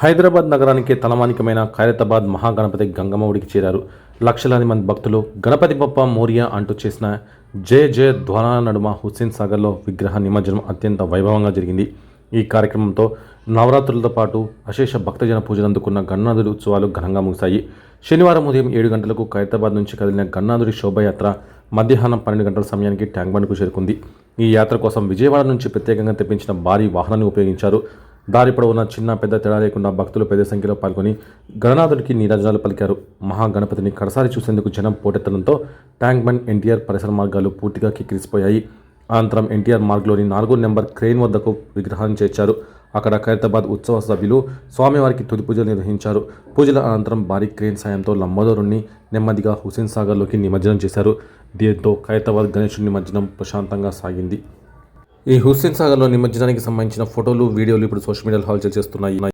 హైదరాబాద్ నగరానికి తలమానికమైన ఖైరతాబాద్ మహాగణపతి గంగమ్మవుడికి చేరారు. లక్షలాది మంది భక్తులు గణపతి బప్ప మోరియా అంటూ చేసిన జయ జయ ధ్వనాల నడుమ హుస్సేన్ సాగర్లో విగ్రహ నిమజ్జనం అత్యంత వైభవంగా జరిగింది. ఈ కార్యక్రమంతో నవరాత్రులతో పాటు అశేష భక్తజన పూజలు అందుకున్న గన్నాథుడి ఉత్సవాలు ఘనంగా ముగిశాయి. శనివారం ఉదయం ఏడు గంటలకు ఖైరతాబాద్ నుంచి కదిలిన గన్నాథుడి శోభయాత్ర మధ్యాహ్నం పన్నెండు గంటల సమయానికి ట్యాంక్ బండ్కు చేరుకుంది. ఈ యాత్ర కోసం విజయవాడ నుంచి ప్రత్యేకంగా తెప్పించిన భారీ వాహనాన్ని ఉపయోగించారు. దారి పొడవునా చిన్న పెద్ద తేడా లేకుండా భక్తులు పెద్ద సంఖ్యలో పాల్గొని గణనాథుడికి నీరాజనాలు పలికారు. మహాగణపతిని కడసారి చూసేందుకు జనం పోటెత్తడంతో ట్యాంక్ బండ్ ఎన్టీఆర్ పరిసర మార్గాలు పూర్తిగా కిక్కిరిసిపోయాయి. అనంతరం ఎన్టీఆర్ మార్గ్లోని నాలుగో నెంబర్ క్రెయిన్ వద్దకు విగ్రహాన్ని చేర్చారు. అక్కడ ఖైరతాబాద్ ఉత్సవ సభ్యులు స్వామివారికి తుది పూజలు నిర్వహించారు. పూజల అనంతరం భారీ క్రెయిన్ సాయంతో లంబోదరుణ్ణి నెమ్మదిగా హుసేన్ సాగర్లోకి నిమజ్జనం చేశారు. దీంతో ఖైరతాబాద్ గణేష్ నిమజ్జనం ప్రశాంతంగా సాగింది. ఈ హుస్సేన్ సాగర్లో నిమజ్జనానికి సంబంధించిన ఫోటోలు వీడియోలు ఇప్పుడు సోషల్ మీడియాలో హల్చల్ చేస్తున్నాయి.